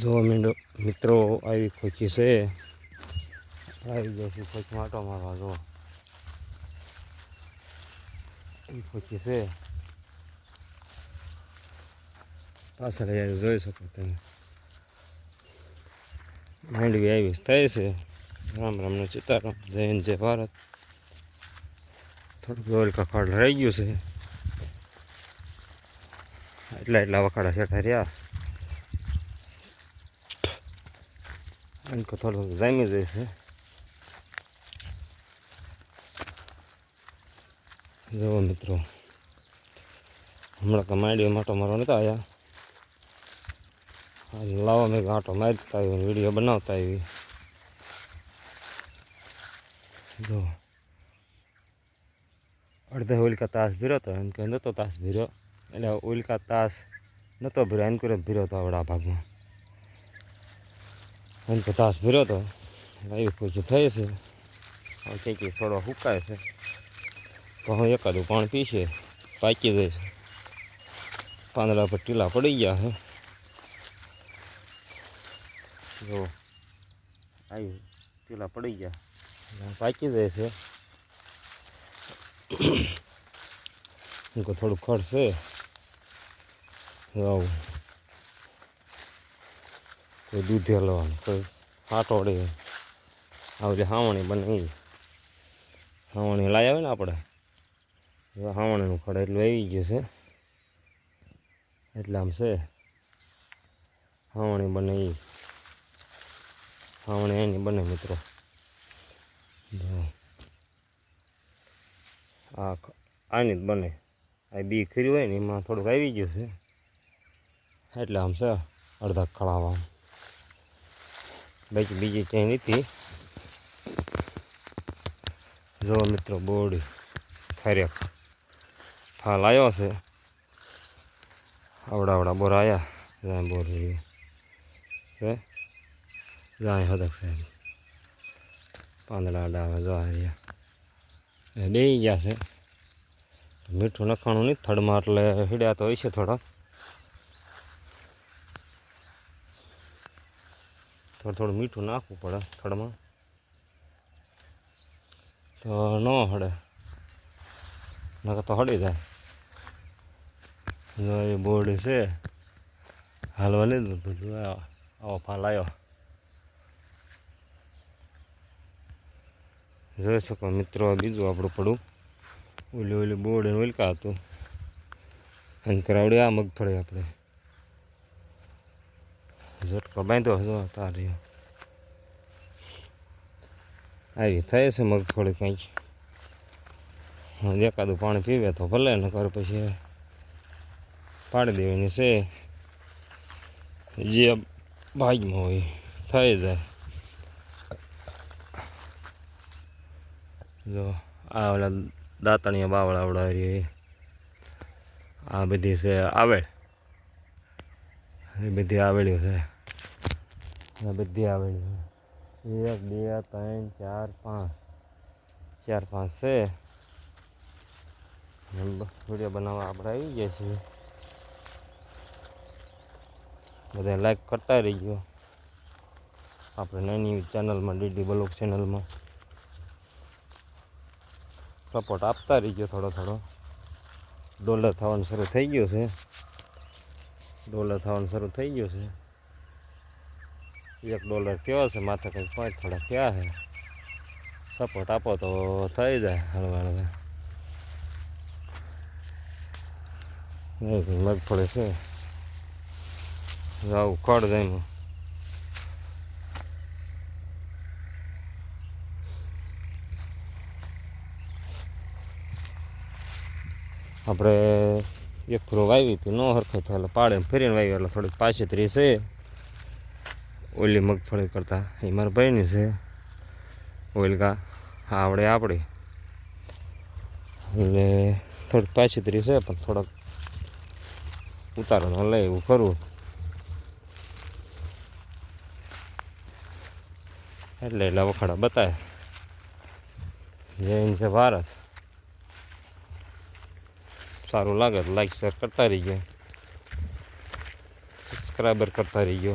જો મીંડો, મિત્રો, આવી ખોચી છે. આવી ગયો છે ખોચ માટો મારવા, જો. એ ખોચી છે. પાછળ આવી જોઈ શકો તમે. માંડવી આવી થાય છે. રામ રામનો ચિતારો જય હિન્દ, જય ભારત. થોડુંક ઓઇલ કખાડ રહી ગયું છે. એટલા એટલા વખાડા શેઠા રહ્યા. અંકો થોડો જામી જશે જુઓ મિત્રો હમણાં તો માંડવી માટો મારો નતા આવ્યા લાવો મેં આંટો મારતા આવ્યો વીડિયો બનાવતા આવી જો અડધા ઉલ્કા તાસ ભીરો હતો એમ કે નહોતો તાસ ભીરો એટલે ઉલ્કા તાસ નહોતો ભીરો એમ કરે ભીરો હતો આવડા ભાગમાં એમ કે ભર્યો ભીરો હતો આવી પૂછું થઈ છે. હવે કંઈક થોડો સુકાય છે. તો હું એકાદું પાણી પીશે પાકી જાય પાંદડા પર ટીલા પડી ગયા છે. જો આવ્યું ટીલા પડી ગયા. પાકી જાય છે. થોડું ખડ આવું. કોઈ દૂધે લેવાનું કોઈ આટોડે આવી હાવણી બને એ હાવણી લાવી આવે ને આપણે હવે હાવણીનું ખડ એટલું આવી ગયું છે. એટલે આમ છે. હાવણી બને એ હાવણી એની બને મિત્રો. આ આની જ બને. આ બી ખરી હોય ને એમાં થોડુંક આવી ગયું છે. એટલે આમ છે, અડધા ખળાવા બાકી બીજી ક્યાંય નથી જો મિત્રો, બોરડી ખરેખ ફાલ આવ્યો છે. આવડા આવડા બોર આવ્યા જાય બોર જોઈએ. છે જાય હદક સાહેબ. પાંદડા ડાવા જો રહ્યા બે ગયા છે. મીઠું નખાણું નહીં, થડમાં એટલે હીડ્યા તો હોય છે થોડા. થોડું થોડું મીઠું નાખવું પડે થડમાં. તો ન હડે. નકર તો હળી જાય. એ બોર્ડ છે, હાલવા લીધું જો આવો ફાલ આવ્યો જોઈ શકો મિત્રો બીજું આપણું પડું. ઓલી ઓલી બોર્ડ ઓલકા હતું. અને કરાવડે આ મગફળી આપણે. ઝટકો બાંધ્યો જો તારી. આવી થાય છે મગફળી કંઈક એકાદું પાણી પીવે તો ભલે ને કર પછી પાડી દેવાની છે. જે ભાગમાં હોય થઈ જાય જો, આ ઓલા દાંતણીયા બાવળ આવડા આ બધી છે, આવેળ. એ બધી આવેલી છે. બધી આવેલી એક, બે, ત્રણ, ચાર, પાંચ. ચાર, પાંચ છે. વીડિયો બનાવવા આપણે આવી ગયા છીએ. બધા લાઈક કરતા રહીજો. આપણે નાની ચેનલમાં ડીડી બ્લોક ચેનલમાં સપોર્ટ આપતા રહીજો થોડો થોડો. ડોલર થવાનું શરૂ થઈ ગયું છે. ડોલર થવાનું શરૂ થઈ ગયું છે. એક ડોલર કયો છે, માથે કંઈક પાંચ થોડા ક્યાં છે? સપોર્ટ આપો તો થઈ જાય હળવા હળવા મગફળી છે. આવું ખડ એમાં આપણે એક ફૂરો વાવી હતી, ન હરખો એટલે પાડે ફેરીને વાવી એટલે થોડીક પાછેતરી છે ઓલી મગફળી કરતાં. એ મારા ભાઈની છે ઓલકા આવડે આપણી એટલે થોડીક પાછેતરી છે, પણ થોડાક ઉતારો લઈ એવું કરવું એટલે એટલે વખાડા બતાવે જૈન છે ભારત. સારું લાગે લાઈક શેર કરતા ગયો સબસ્ક્રાઈબર કરતા રહીજો.